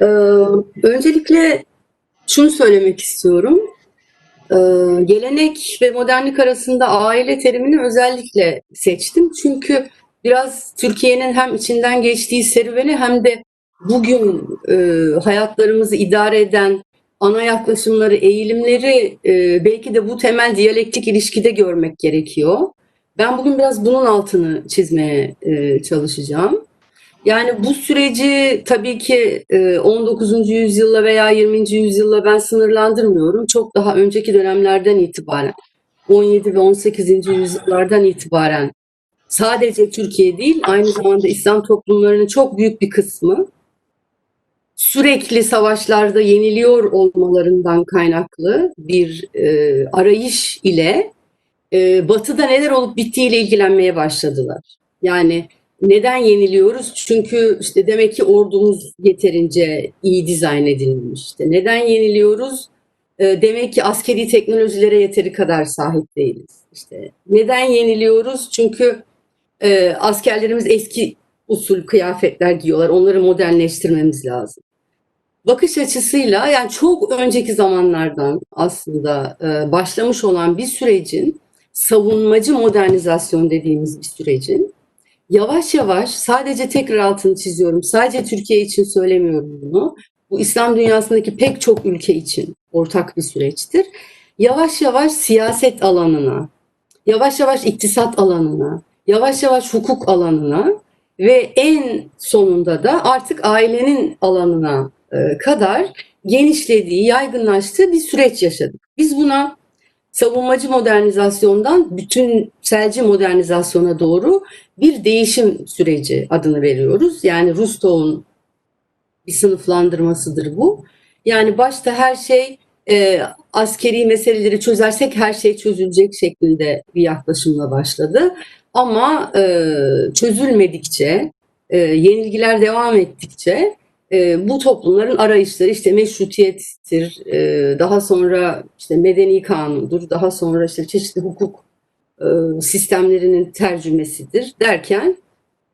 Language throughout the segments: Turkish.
Ee, öncelikle şunu söylemek istiyorum. Ee, gelenek ve modernlik arasında aile terimini özellikle seçtim. Çünkü biraz Türkiye'nin hem içinden geçtiği serüveni hem de bugün e, hayatlarımızı idare eden ana yaklaşımları, eğilimleri e, belki de bu temel diyalektik ilişkide görmek gerekiyor. Ben bugün biraz bunun altını çizmeye e, çalışacağım. Yani bu süreci tabii ki e, 19. yüzyılla veya 20. yüzyılla ben sınırlandırmıyorum. Çok daha önceki dönemlerden itibaren, 17 ve 18. yüzyıllardan itibaren sadece Türkiye değil, aynı zamanda İslam toplumlarının çok büyük bir kısmı sürekli savaşlarda yeniliyor olmalarından kaynaklı bir e, arayış ile e, Batı'da neler olup bittiğiyle ilgilenmeye başladılar. Yani neden yeniliyoruz? Çünkü işte demek ki ordumuz yeterince iyi dizayn edilmemiş. İşte neden yeniliyoruz? E, demek ki askeri teknolojilere yeteri kadar sahip değiliz. İşte neden yeniliyoruz? Çünkü e, askerlerimiz eski usul kıyafetler giyiyorlar. Onları modernleştirmemiz lazım. Bakış açısıyla yani çok önceki zamanlardan aslında e, başlamış olan bir sürecin savunmacı modernizasyon dediğimiz bir sürecin yavaş yavaş sadece tekrar altını çiziyorum. Sadece Türkiye için söylemiyorum bunu. Bu İslam dünyasındaki pek çok ülke için ortak bir süreçtir. Yavaş yavaş siyaset alanına, yavaş yavaş iktisat alanına, yavaş yavaş hukuk alanına ve en sonunda da artık ailenin alanına e, kadar genişlediği, yaygınlaştığı bir süreç yaşadık. Biz buna savunmacı modernizasyondan bütünselci modernizasyona doğru bir değişim süreci adını veriyoruz. Yani Rustow'un bir sınıflandırmasıdır bu. Yani başta her şey e, askeri meseleleri çözersek her şey çözülecek şeklinde bir yaklaşımla başladı. Ama e, çözülmedikçe, e, yenilgiler devam ettikçe e, bu toplumların arayışları işte meşrutiyettir, e, daha sonra işte medeni kanundur, daha sonra işte çeşitli hukuk e, sistemlerinin tercümesidir derken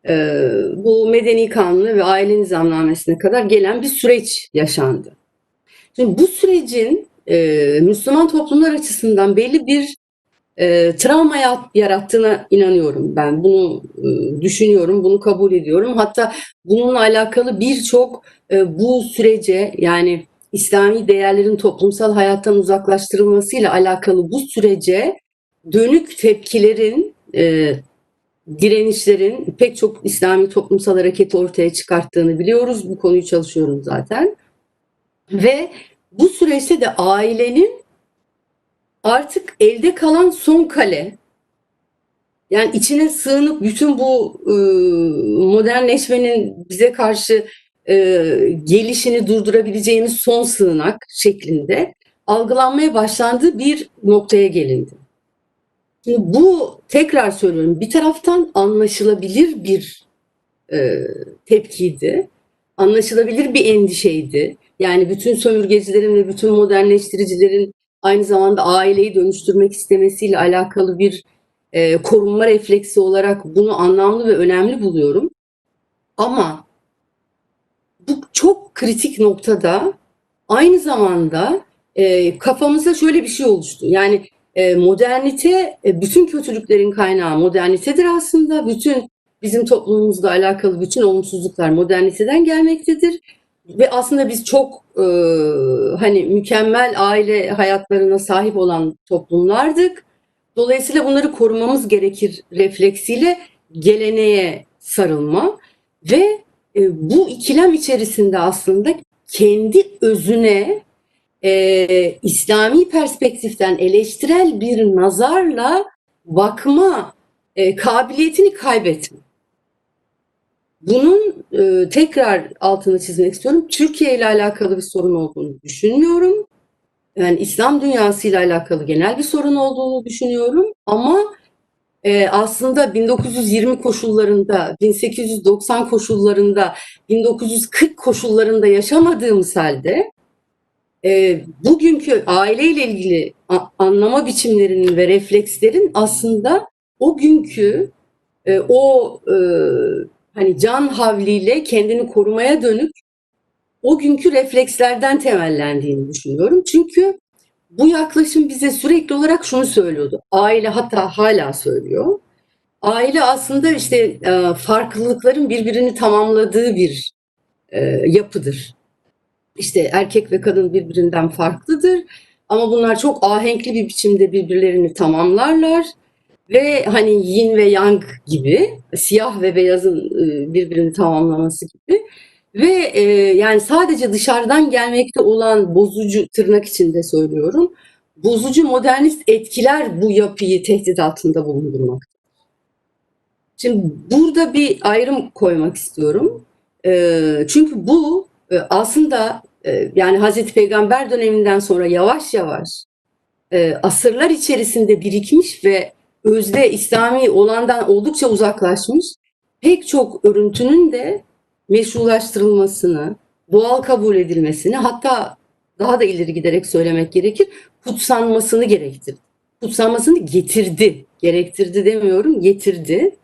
e, bu medeni kanunu ve aile nizamnamesine kadar gelen bir süreç yaşandı. Şimdi bu sürecin e, Müslüman toplumlar açısından belli bir e, travma yarattığına inanıyorum ben. Bunu e, düşünüyorum, bunu kabul ediyorum. Hatta bununla alakalı birçok e, bu sürece yani İslami değerlerin toplumsal hayattan uzaklaştırılmasıyla alakalı bu sürece dönük tepkilerin, e, direnişlerin pek çok İslami toplumsal hareketi ortaya çıkarttığını biliyoruz. Bu konuyu çalışıyorum zaten. Ve bu süreçte de ailenin artık elde kalan son kale yani içine sığınıp bütün bu e, modernleşmenin bize karşı e, gelişini durdurabileceğimiz son sığınak şeklinde algılanmaya başlandığı bir noktaya gelindi. Şimdi bu tekrar söylüyorum bir taraftan anlaşılabilir bir e, tepkiydi, anlaşılabilir bir endişeydi. Yani bütün sömürgecilerin ve bütün modernleştiricilerin aynı zamanda aileyi dönüştürmek istemesiyle alakalı bir e, korunma refleksi olarak bunu anlamlı ve önemli buluyorum. Ama bu çok kritik noktada aynı zamanda e, kafamızda şöyle bir şey oluştu. Yani e, modernite, e, bütün kötülüklerin kaynağı modernitedir aslında. Bütün bizim toplumumuzla alakalı bütün olumsuzluklar moderniteden gelmektedir. Ve aslında biz çok e, hani mükemmel aile hayatlarına sahip olan toplumlardık. Dolayısıyla bunları korumamız gerekir refleksiyle geleneğe sarılma ve e, bu ikilem içerisinde aslında kendi özüne e, İslami perspektiften eleştirel bir nazarla bakma e, kabiliyetini kaybetme. Bunun e, tekrar altını çizmek istiyorum. Türkiye ile alakalı bir sorun olduğunu düşünmüyorum. Yani İslam dünyası ile alakalı genel bir sorun olduğunu düşünüyorum. Ama e, aslında 1920 koşullarında, 1890 koşullarında, 1940 koşullarında yaşamadığımız halde e, bugünkü aileyle ilgili anlama biçimlerinin ve reflekslerin aslında o günkü e, o e, hani can havliyle kendini korumaya dönük o günkü reflekslerden temellendiğini düşünüyorum. Çünkü bu yaklaşım bize sürekli olarak şunu söylüyordu. Aile hatta hala söylüyor. Aile aslında işte e, farklılıkların birbirini tamamladığı bir e, yapıdır. İşte erkek ve kadın birbirinden farklıdır ama bunlar çok ahenkli bir biçimde birbirlerini tamamlarlar ve hani yin ve yang gibi siyah ve beyazın e, birbirini tamamlaması gibi ve e, yani sadece dışarıdan gelmekte olan bozucu tırnak içinde söylüyorum bozucu modernist etkiler bu yapıyı tehdit altında bulundurmak. Şimdi burada bir ayrım koymak istiyorum. E, çünkü bu e, aslında e, yani Hazreti Peygamber döneminden sonra yavaş yavaş e, asırlar içerisinde birikmiş ve özde İslami olandan oldukça uzaklaşmış pek çok örüntünün de meşrulaştırılmasını, doğal kabul edilmesini hatta daha da ileri giderek söylemek gerekir kutsanmasını gerektirdi. Kutsanmasını getirdi. Gerektirdi demiyorum, getirdi.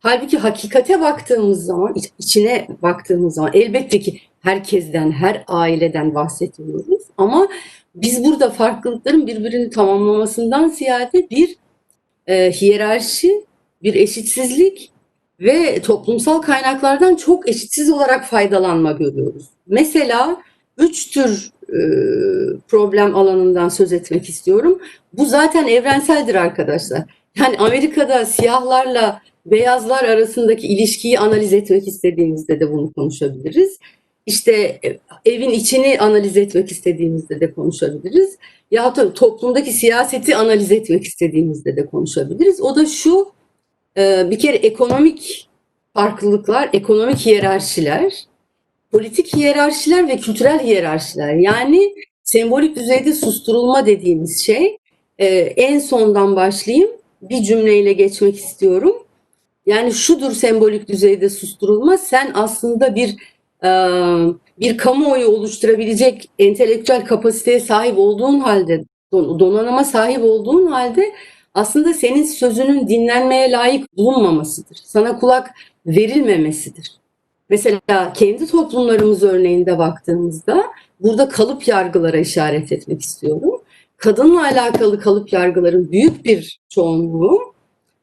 Halbuki hakikate baktığımız zaman, iç- içine baktığımız zaman elbette ki herkesten, her aileden bahsetmiyoruz. Ama biz burada farklılıkların birbirini tamamlamasından ziyade bir e, hiyerarşi, bir eşitsizlik ve toplumsal kaynaklardan çok eşitsiz olarak faydalanma görüyoruz. Mesela üç tür e, problem alanından söz etmek istiyorum. Bu zaten evrenseldir arkadaşlar. Yani Amerika'da siyahlarla beyazlar arasındaki ilişkiyi analiz etmek istediğimizde de bunu konuşabiliriz. İşte e, evin içini analiz etmek istediğimizde de konuşabiliriz. Ya da toplumdaki siyaseti analiz etmek istediğimizde de konuşabiliriz. O da şu, e, bir kere ekonomik farklılıklar, ekonomik hiyerarşiler, politik hiyerarşiler ve kültürel hiyerarşiler. Yani sembolik düzeyde susturulma dediğimiz şey. E, en sondan başlayayım, bir cümleyle geçmek istiyorum. Yani şudur sembolik düzeyde susturulma. Sen aslında bir bir kamuoyu oluşturabilecek entelektüel kapasiteye sahip olduğun halde, don- donanıma sahip olduğun halde aslında senin sözünün dinlenmeye layık bulunmamasıdır. Sana kulak verilmemesidir. Mesela kendi toplumlarımız örneğinde baktığımızda burada kalıp yargılara işaret etmek istiyorum. Kadınla alakalı kalıp yargıların büyük bir çoğunluğu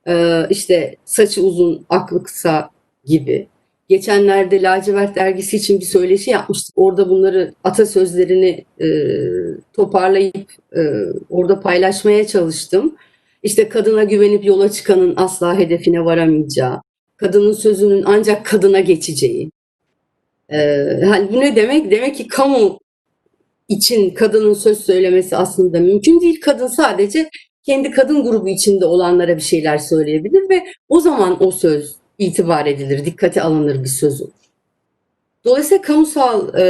ee, işte saçı uzun, aklı kısa gibi. Geçenlerde Lacivert dergisi için bir söyleşi yapmıştık. Orada bunları atasözlerini e, toparlayıp e, orada paylaşmaya çalıştım. İşte kadına güvenip yola çıkanın asla hedefine varamayacağı, kadının sözünün ancak kadına geçeceği. Ee, hani bu ne demek? Demek ki kamu için kadının söz söylemesi aslında mümkün değil. Kadın sadece kendi kadın grubu içinde olanlara bir şeyler söyleyebilir ve o zaman o söz itibar edilir, dikkate alınır bir söz olur. Dolayısıyla kamusal e,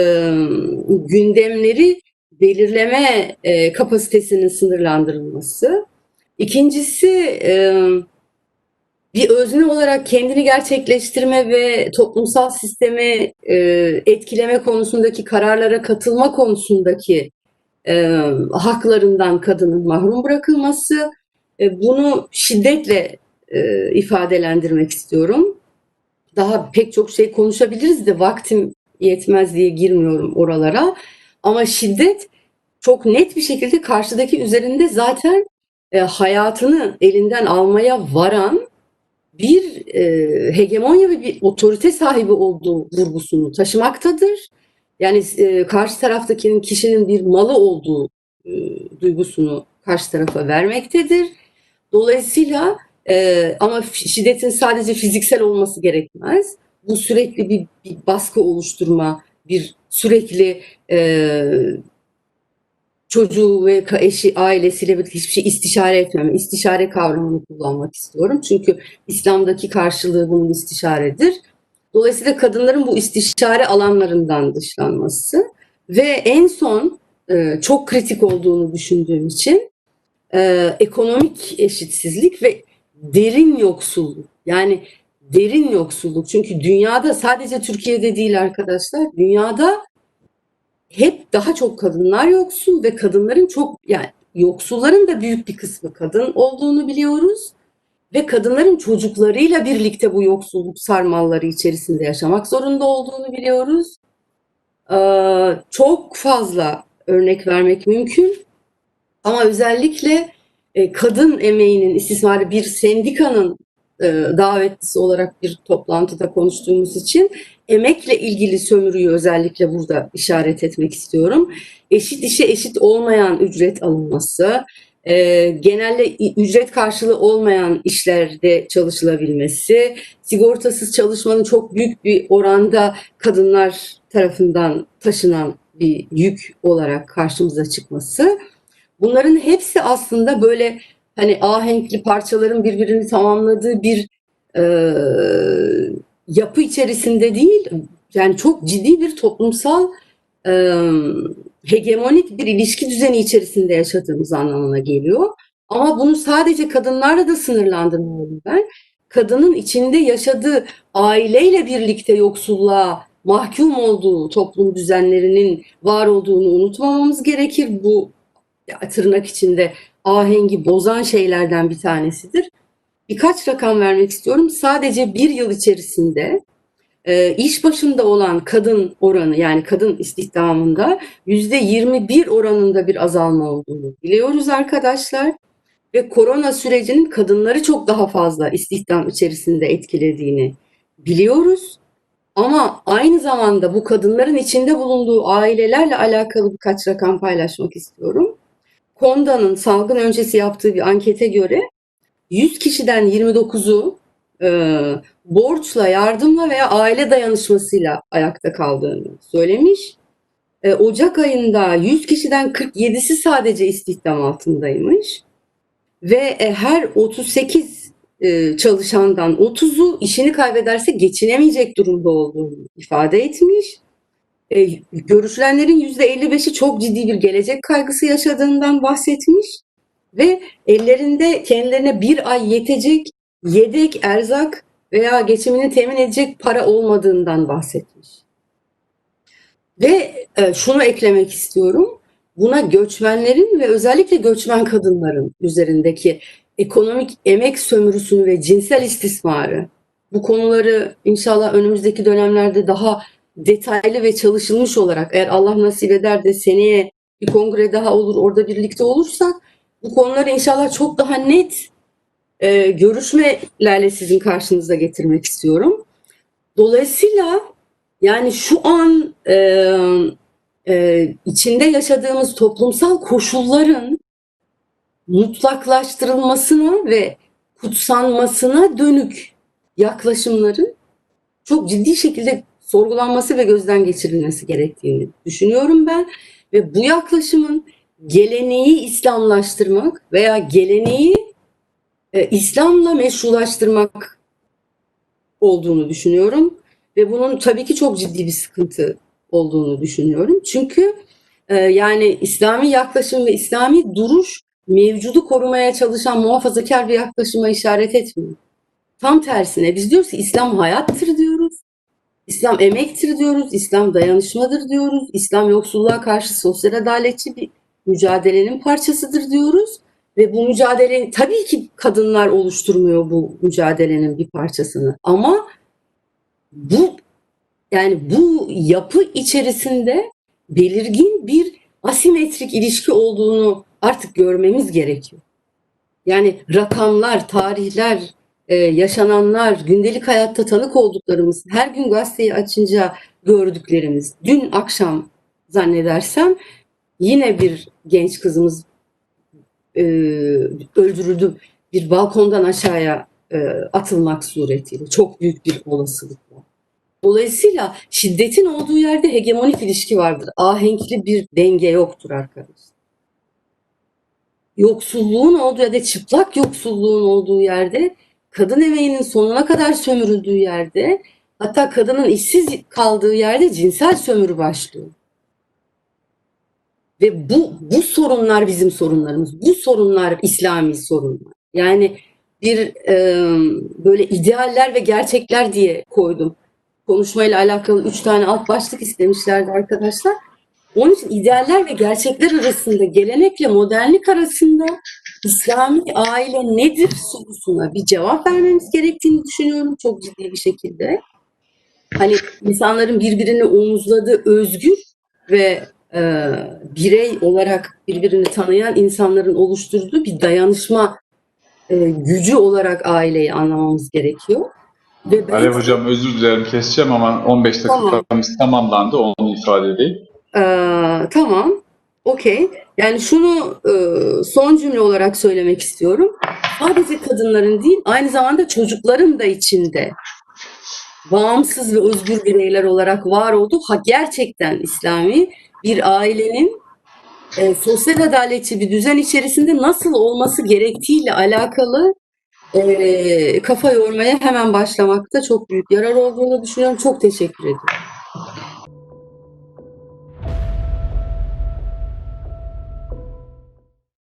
gündemleri belirleme e, kapasitesinin sınırlandırılması. İkincisi e, bir özne olarak kendini gerçekleştirme ve toplumsal sistemi e, etkileme konusundaki kararlara katılma konusundaki e, haklarından kadının mahrum bırakılması. E, bunu şiddetle e, ifadelendirmek istiyorum. Daha pek çok şey konuşabiliriz de vaktim yetmez diye girmiyorum oralara. Ama şiddet çok net bir şekilde karşıdaki üzerinde zaten e, hayatını elinden almaya varan bir e, hegemonya ve bir otorite sahibi olduğu vurgusunu taşımaktadır. Yani e, karşı taraftakinin kişinin bir malı olduğu e, duygusunu karşı tarafa vermektedir. Dolayısıyla e, ama şiddetin sadece fiziksel olması gerekmez. Bu sürekli bir, bir baskı oluşturma, bir sürekli e, çocuğu ve eşi, ailesiyle birlikte hiçbir şey istişare etmeme, istişare kavramını kullanmak istiyorum. Çünkü İslam'daki karşılığı bunun istişaredir. Dolayısıyla kadınların bu istişare alanlarından dışlanması ve en son e, çok kritik olduğunu düşündüğüm için e, ekonomik eşitsizlik ve derin yoksulluk. Yani derin yoksulluk. Çünkü dünyada sadece Türkiye'de değil arkadaşlar, dünyada hep daha çok kadınlar yoksul ve kadınların çok yani yoksulların da büyük bir kısmı kadın olduğunu biliyoruz ve kadınların çocuklarıyla birlikte bu yoksulluk sarmalları içerisinde yaşamak zorunda olduğunu biliyoruz. e, çok fazla örnek vermek mümkün. Ama özellikle e, kadın emeğinin istismarı bir sendikanın e, davetlisi olarak bir toplantıda konuştuğumuz için emekle ilgili sömürüyü özellikle burada işaret etmek istiyorum. Eşit işe eşit olmayan ücret alınması, e, genelde ücret karşılığı olmayan işlerde çalışılabilmesi, sigortasız çalışmanın çok büyük bir oranda kadınlar tarafından taşınan bir yük olarak karşımıza çıkması. Bunların hepsi aslında böyle hani ahenkli parçaların birbirini tamamladığı bir e, yapı içerisinde değil, yani çok ciddi bir toplumsal e, hegemonik bir ilişki düzeni içerisinde yaşadığımız anlamına geliyor. Ama bunu sadece kadınlarla da sınırlandırmıyorum ben. Kadının içinde yaşadığı aileyle birlikte yoksulluğa mahkum olduğu toplum düzenlerinin var olduğunu unutmamamız gerekir. Bu tırnak içinde ahengi bozan şeylerden bir tanesidir. Birkaç rakam vermek istiyorum. Sadece bir yıl içerisinde e, iş başında olan kadın oranı yani kadın istihdamında yüzde 21 oranında bir azalma olduğunu biliyoruz arkadaşlar. Ve korona sürecinin kadınları çok daha fazla istihdam içerisinde etkilediğini biliyoruz. Ama aynı zamanda bu kadınların içinde bulunduğu ailelerle alakalı birkaç rakam paylaşmak istiyorum. Konda'nın salgın öncesi yaptığı bir ankete göre 100 kişiden 29'u e, borçla, yardımla veya aile dayanışmasıyla ayakta kaldığını söylemiş. E, Ocak ayında 100 kişiden 47'si sadece istihdam altındaymış. Ve e, her 38 e, çalışandan 30'u işini kaybederse geçinemeyecek durumda olduğunu ifade etmiş. E, görüşülenlerin %55'i çok ciddi bir gelecek kaygısı yaşadığından bahsetmiş ve ellerinde kendilerine bir ay yetecek yedek erzak veya geçimini temin edecek para olmadığından bahsetmiş. Ve e, şunu eklemek istiyorum. Buna göçmenlerin ve özellikle göçmen kadınların üzerindeki ekonomik emek sömürüsünü ve cinsel istismarı bu konuları inşallah önümüzdeki dönemlerde daha detaylı ve çalışılmış olarak eğer Allah nasip eder de seneye bir kongre daha olur orada birlikte olursak bu konuları inşallah çok daha net e, görüşmelerle sizin karşınıza getirmek istiyorum. Dolayısıyla yani şu an e, e, içinde yaşadığımız toplumsal koşulların mutlaklaştırılmasına ve kutsanmasına dönük yaklaşımların çok ciddi şekilde sorgulanması ve gözden geçirilmesi gerektiğini düşünüyorum ben. Ve bu yaklaşımın geleneği İslamlaştırmak veya geleneği e, İslam'la meşrulaştırmak olduğunu düşünüyorum. Ve bunun tabii ki çok ciddi bir sıkıntı olduğunu düşünüyorum. Çünkü e, yani İslami yaklaşım ve İslami duruş mevcudu korumaya çalışan muhafazakar bir yaklaşıma işaret etmiyor. Tam tersine biz diyoruz ki İslam hayattır diyoruz. İslam emektir diyoruz, İslam dayanışmadır diyoruz, İslam yoksulluğa karşı sosyal adaletçi bir mücadelenin parçasıdır diyoruz. Ve bu mücadelenin tabii ki kadınlar oluşturmuyor bu mücadelenin bir parçasını. Ama bu yani bu yapı içerisinde belirgin bir asimetrik ilişki olduğunu artık görmemiz gerekiyor. Yani rakamlar, tarihler, e, yaşananlar, gündelik hayatta tanık olduklarımız, her gün gazeteyi açınca gördüklerimiz. Dün akşam zannedersem yine bir genç kızımız e, öldürüldü. Bir balkondan aşağıya e, atılmak suretiyle. Çok büyük bir olasılıkla. Dolayısıyla şiddetin olduğu yerde hegemonik ilişki vardır. Ahenkli bir denge yoktur arkadaşlar. Yoksulluğun olduğu yerde, çıplak yoksulluğun olduğu yerde kadın emeğinin sonuna kadar sömürüldüğü yerde hatta kadının işsiz kaldığı yerde cinsel sömürü başlıyor. Ve bu bu sorunlar bizim sorunlarımız. Bu sorunlar İslami sorunlar. Yani bir e, böyle idealler ve gerçekler diye koydum. Konuşmayla alakalı üç tane alt başlık istemişlerdi arkadaşlar. Onun için idealler ve gerçekler arasında, gelenekle modernlik arasında İslami aile nedir sorusuna bir cevap vermemiz gerektiğini düşünüyorum çok ciddi bir şekilde. hani insanların birbirini omuzladığı özgür ve e, birey olarak birbirini tanıyan insanların oluşturduğu bir dayanışma e, gücü olarak aileyi anlamamız gerekiyor. Ve ben, Alev hocam özür dilerim keseceğim ama 15 Tamam. dakikamız tamamlandı onu ifade edeyim. e, tamam, okey. Yani şunu e, son cümle olarak söylemek istiyorum. Sadece kadınların değil, aynı zamanda çocukların da içinde bağımsız ve özgür bireyler olarak var olduğu ha, gerçekten İslami bir ailenin e, sosyal adaletçi bir düzen içerisinde nasıl olması gerektiğiyle alakalı e, kafa yormaya hemen başlamakta çok büyük yarar olduğunu düşünüyorum. Çok teşekkür ediyorum.